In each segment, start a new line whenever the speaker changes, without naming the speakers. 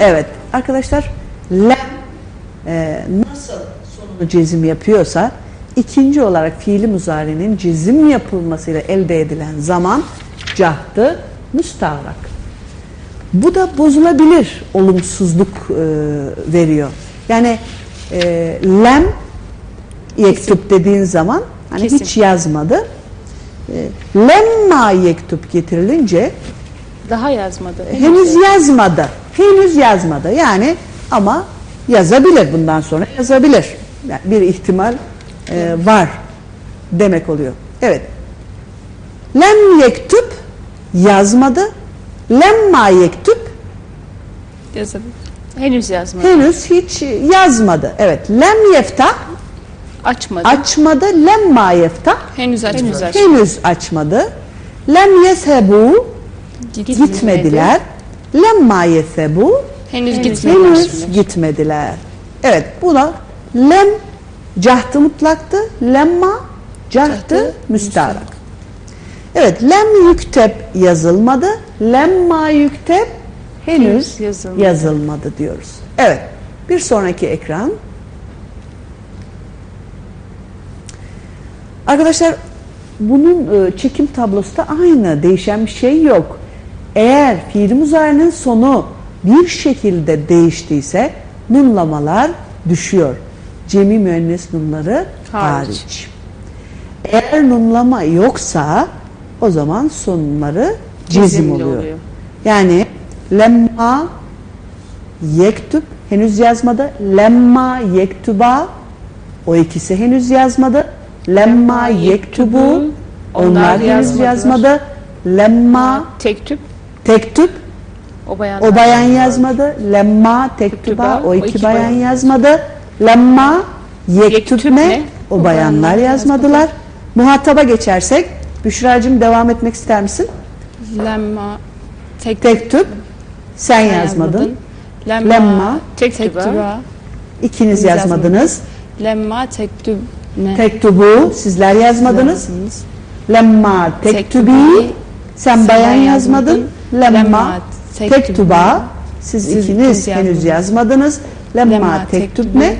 Evet arkadaşlar lem e, nasıl sonunu cezim yapıyorsa ikinci olarak fiili muzarinin cezim yapılmasıyla elde edilen zaman cahtı müstahrak. Bu da bozulabilir olumsuzluk e, veriyor. Yani e, lem yektup dediğin zaman hani
Kesin.
hiç yazmadı. E, lemma yektup getirilince
Daha yazmadı.
henüz yazmadı. Henüz yazmadı. Yani ama yazabilir bundan sonra yazabilir. Yani bir ihtimal e, var demek oluyor. Evet. Lem yektup yazmadı. Lemma yektup
Yazabilir. Henüz yazmadı.
henüz hiç yazmadı. Evet. Lem yeftah
Açmadı.
açmadı. Lemma yeftah
henüz açmadı.
henüz açmadı. Lem yesebu
Gitmedi.
gitmediler. Lemma yesebu
Henüz,
henüz
gitmediler.
gitmediler. Evet buna lem cahtı mutlaktı. Lemma cahtı
Cahtı
müstarak. Evet lem yüktep yazılmadı. Lemma yüktep henüz
Henüz yazılmadı.
yazılmadı diyoruz. Evet bir sonraki ekran. Arkadaşlar bunun e, çekim tablosu da aynı. Değişen bir şey yok. Eğer fiil muzari'nin sonu bir şekilde değiştiyse nunlamalar düşüyor. Cemi müennes nunları hariç.
Hariç.
Eğer nunlama yoksa o zaman sonları cezim oluyor.
oluyor.
Yani lemma yektüb henüz yazmadı. Lemma yektuba o ikisi henüz yazmadı. Lemma yektubu onlar
onlar
henüz yazmadı. Lemma
Tek tüp.
tektüb
O bayan.
o bayan yazmadı. Lemma tektuba o iki bayan yazmadı. Lemma yektübne o bayanlar yazmadılar. Muhataba geçersek Büşra'cığım devam etmek ister misin?
Lemma. Tek
Tektüb sen
Sen
yazmadın.
Lemma.
Lemma,
Tek
Tek
tüba.
İkiniz yazmadınız.
Lemma tek tüb. Ne?
Tektubu sizler yazmadınız. Lemma tektubi
Tektubi,
sen bayan yazmadın.
yazmadın.
Lemma tektuba siz
siz
ikiniz
ikiniz
henüz
yazmadınız.
Lemma tektub ne?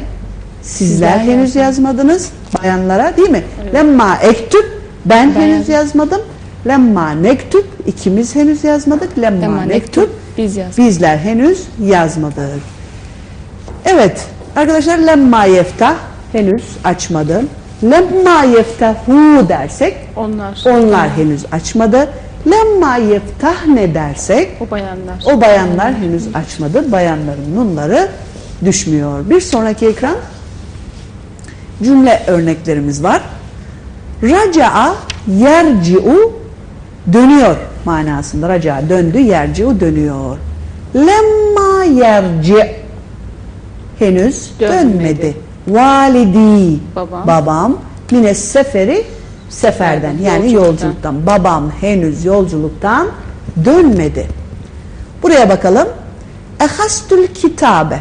Sizler henüz yazmadınız. Bayanlara değil mi?
Evet.
Lemma ektub ben
Ben
henüz yazmadım. Lemma nektub ikimiz henüz yazmadık. Lemma,
Lemma
nektub
nektup. Biz
bizler henüz yazmadık. Evet arkadaşlar lemma yeftah henüz açmadı. Lemma yeftahu dersek
Onlar.
onlar henüz açmadı. Lemma yeftah ne dersek
O bayanlar.
o bayanlar henüz açmadı. Bayanların nunları düşmüyor. Bir sonraki ekran cümle örneklerimiz var. Raca'a yerci'u dönüyor manasında. Raca'a döndü, yerci'u dönüyor. Lemma yerci henüz dönmedi.
Dönmedi.
Validi
Babam.
babam mine seferi seferden yani
yolculuktan.
yolculuktan. Babam henüz yolculuktan dönmedi. Buraya bakalım. Ehastül kitabe.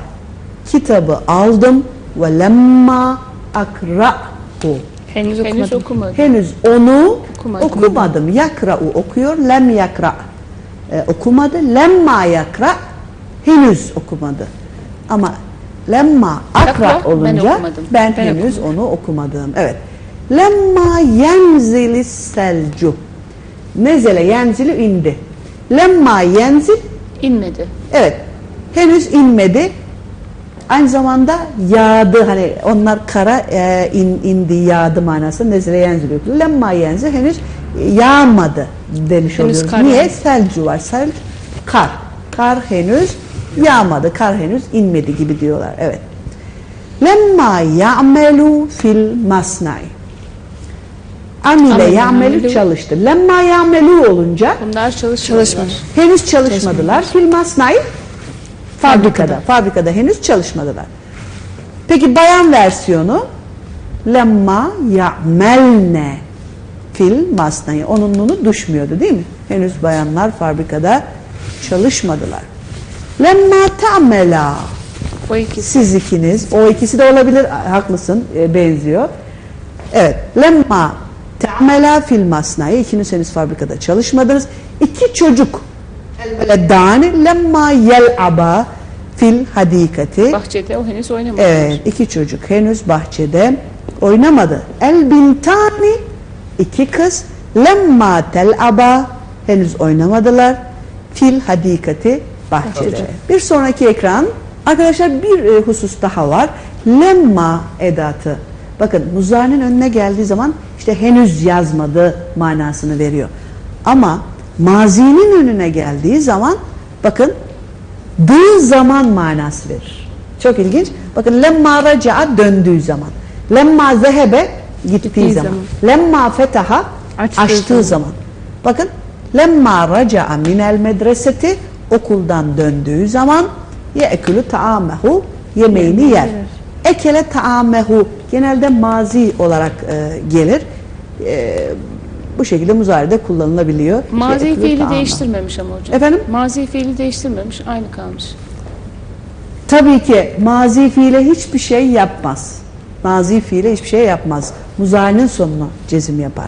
Kitabı aldım ve lemma akra'hu.
Henüz okumadım. Henüz okumadım.
Henüz onu
Okumadım.
okumadım. Yakra'u okuyor. Lem yakra e, okumadı. Lemma yakra henüz okumadı. Ama lemma akra
ben
olunca
okumadım.
ben,
Ben
henüz onu okumadım. Evet. Lemma yenzilis selcu. Nezele yenzilü indi. Lemma yenzil
İnmedi.
Evet. Henüz inmedi. Aynı zamanda yağdı hani onlar kara e, in, indi yağdı manası nezle yenziliyor. Lemma yenzi henüz yağmadı demiş
Henüz
oluyoruz.
kar
Niye?
yağmadı.
Selcu var. Sel kar. Kar henüz yağmadı. Kar henüz inmedi gibi diyorlar. Evet. Lemma ya'melu fil masnai. Amile ya'melu çalıştı. Lemma ya'melu olunca
Bunlar çalışmadılar.
Çalışmadı.
Henüz çalışmadılar. Fil masnai fabrikada. Fabrikada henüz çalışmadılar. Peki bayan versiyonu lemma ya'melne fil masnai. Onun nunu düşmüyordu değil mi? Henüz bayanlar fabrikada çalışmadılar. Lemma ta'mela
O ikisi.
siz ikiniz, o ikisi de olabilir, haklısın, e, benziyor. Evet, lemma te'amela fil masnai, ikiniz henüz fabrikada çalışmadınız. İki çocuk, el veledani lemma yel'aba, fil hadikati.
Bahçede o henüz oynamadı.
Evet, iki çocuk henüz bahçede oynamadı. El bintani iki kız lemma telaba henüz oynamadılar. Fil hadikati bahçede. Bir sonraki ekran arkadaşlar bir e, husus daha var. Lemma edatı. Bakın muzarinin önüne geldiği zaman işte henüz yazmadı manasını veriyor. Ama mazinin önüne geldiği zaman bakın dığı zaman manası verir. Çok ilginç. Bakın lemma raca'a döndüğü zaman. Lemma zehebe gittiği zaman.
zaman.
Lemma fetaha
Açtığı
açtığı, zaman. Bakın lemma raca'a minel medreseti okuldan döndüğü zaman ye'ekülü ta'amehu yemeğini yer. Ekele ta'amehu genelde mazi olarak e, gelir. E, bu şekilde muzaride kullanılabiliyor.
Mazi
Ye'ekülü
fiili
ta'amehu.
değiştirmemiş ama hocam.
Efendim?
Mazi fiili değiştirmemiş. Aynı kalmış.
Tabii ki mazi fiile hiçbir şey yapmaz. Mazi fiile hiçbir şey yapmaz. Muzarinin sonuna cezim yapar.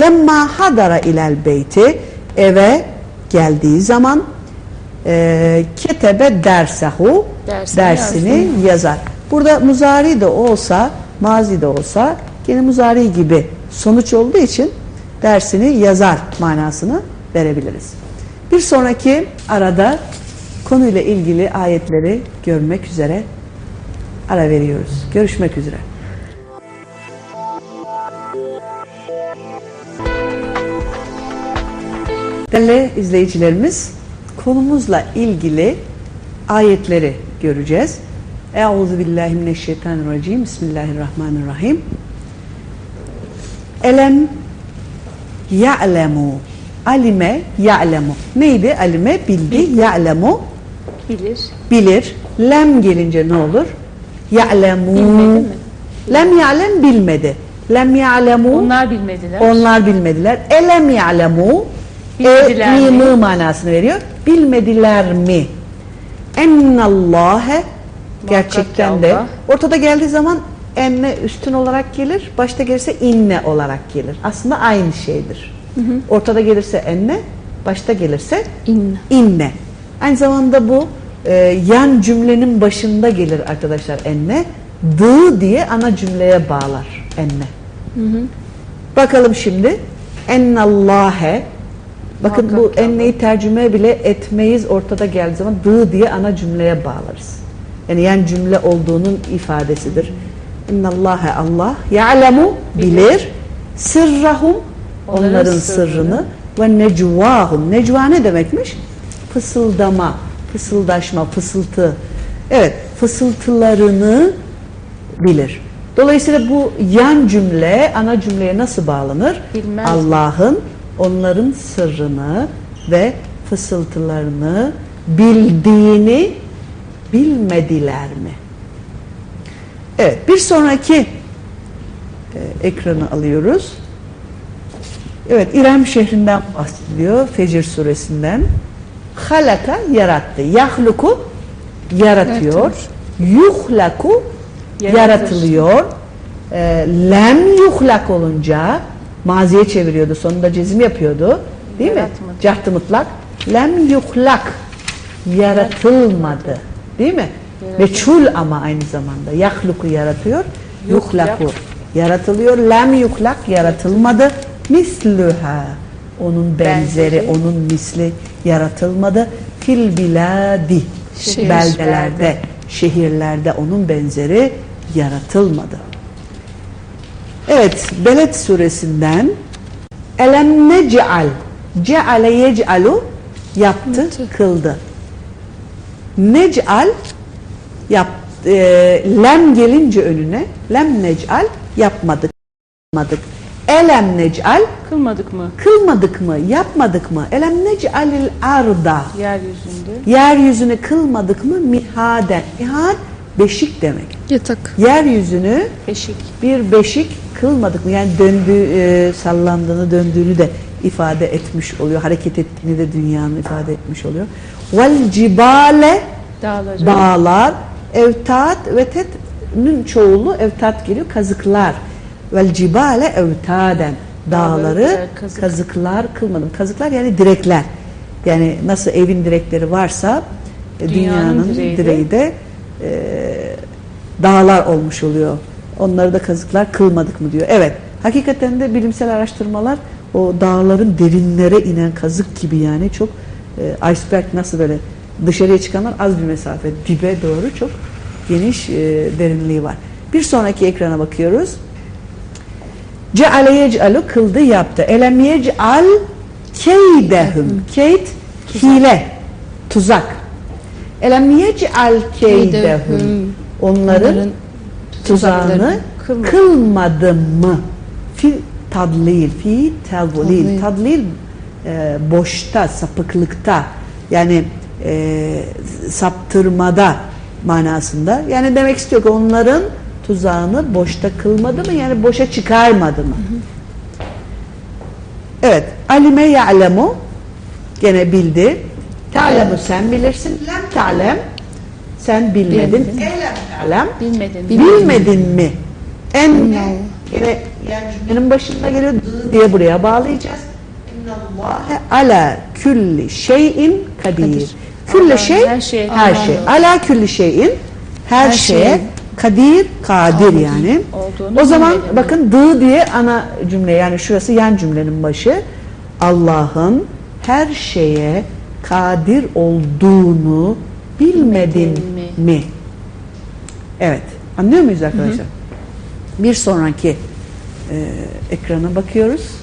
Lemma hadara ilel beyti eve geldiği zaman e, ketebe dersahu
Dersini
dersini yazar. Burada muzari de olsa, mazi de olsa gene muzari gibi sonuç olduğu için dersini yazar manasını verebiliriz. Bir sonraki arada konuyla ilgili ayetleri görmek üzere ara veriyoruz. Görüşmek üzere. Değerli izleyicilerimiz, konumuzla ilgili ayetleri göreceğiz. Euzu billahi mineşşeytanirracim. Bismillahirrahmanirrahim. Elem ya'lemu. Alime ya'lemu. Neydi? Alime bildi. Ya'lemu
Bilir.
bilir. Lem gelince ne olur? Ya'lemu. Lem ya'lem bilmedi. Lem ya'lemu.
Onlar bilmediler.
Onlar bilmediler. Elem ya'lemu.
Bilmediler
e,
mi
manasını veriyor. Bilmediler mi? Ennallâhe gerçekten de ortada geldiği zaman enne üstün olarak gelir. Başta gelirse inne olarak gelir. Aslında aynı şeydir. Ortada gelirse enne, başta gelirse
İnne.
inne. Aynı zamanda bu e, yan cümlenin başında gelir arkadaşlar enne. Dı diye ana cümleye bağlar enne. Bakalım şimdi. Ennallâhe. Bakın bu
Muhakkak
enneyi tercüme bile etmeyiz ortada geldiği zaman dı diye ana cümleye bağlarız. Yani yan cümle olduğunun ifadesidir. İnnallâhe Allah ya'lemu bilir sırrahum
Onların sırrını.
ve necvahum. Necva ne demekmiş? Fısıldama, fısıldaşma, fısıltı. Evet, fısıltılarını bilir. Dolayısıyla bu yan cümle ana cümleye nasıl bağlanır? Allah'ın onların sırrını ve fısıltılarını bildiğini bilmediler mi? Evet, bir sonraki e, ekranı alıyoruz. Evet, İrem şehrinden bahsediliyor Fecir suresinden. Halaka yarattı. Yahluku yaratıyor. Yuhlaku yaratılıyor. E, lem yuhlak olunca maziye çeviriyordu. Sonunda cezim yapıyordu. Değil
Yaratmadı.
mi? Cahtı mutlak. Lem yuhlak yaratılmadı. Değil mi? Meçhul ama aynı zamanda. Yahluku yaratıyor.
Yuhlak.
Yuhlaku yaratılıyor. Lem yuhlak yaratılmadı. Mislüha onun benzeri,
Benzeri.
onun misli yaratılmadı. Fil biladi
Şehir.
beldelerde, şehirlerde onun benzeri yaratılmadı. Evet, Beled suresinden Elem nec'al ceale yec'alu Yaptı. kıldı. Nec'al yap, e, lem gelince önüne lem nec'al yapmadık. yapmadık. Elem nec'al
Kılmadık mı?
kılmadık mı? Yapmadık mı? Elem nec'alil arda
Yeryüzünde.
yeryüzünü kılmadık mı? Mihaden. Mihad beşik demek.
Yatak.
Yeryüzünü
Beşik.
bir beşik kılmadık mı? Yani döndüğü, e, sallandığını, döndüğünü de ifade etmiş oluyor. Hareket ettiğini de dünyanın ifade etmiş oluyor. Vel cibale
Dağları.
dağlar, evtat ve tet'nin çoğulu evtat geliyor, kazıklar. Vel cibale evtaden
Dağları kazık.
kazıklar kılmadım. Kazıklar yani direkler. Yani nasıl evin direkleri varsa e,
Dünyanın
dünyanın
direği
direği
de-
de e, dağlar olmuş oluyor. Onları da kazıklar kılmadık mı diyor. Evet. Hakikaten de bilimsel araştırmalar o dağların derinlere inen kazık gibi yani çok e, iceberg nasıl böyle dışarıya çıkanlar az bir mesafe dibe doğru çok geniş e, derinliği var. Bir sonraki ekrana bakıyoruz. Ceale yec'alu kıldı yaptı. Elem yec'al keydehum. Keyd hile, tuzak. Elem yec'al keydehum. Onların tuzağını
kılmadı.
mı? Fi tadlil, fi tadlil.
Tadlil.
E, boşta, sapıklıkta yani e, saptırmada manasında. Yani demek istiyor ki onların tuzağını boşta kılmadı mı? Yani boşa çıkarmadı mı? Evet. Alime ya'lemu gene bildi. Ta'lemu sen bilirsin. Lem ta'lem sen bilmedin.
Bilmedin.
Elem ta'lem
Bilmedin.
Bilmedin mi? En yine yani cümlenin başında geliyor diye buraya bağlayacağız. İnnallâhe ala külli şeyin kadir. Külli şey
her şeye
her şey. Ala külli şeyin her,
Her
şeye
şeye
kadir kadir
kadir
yani.
olduğunu
O zaman bakın dı diye ana cümle yani şurası yan cümlenin başı. Allah'ın her şeye kadir olduğunu bilmedin
Bilmedin
mi? Evet. Anlıyor muyuz arkadaşlar? Bir sonraki e, ekrana bakıyoruz.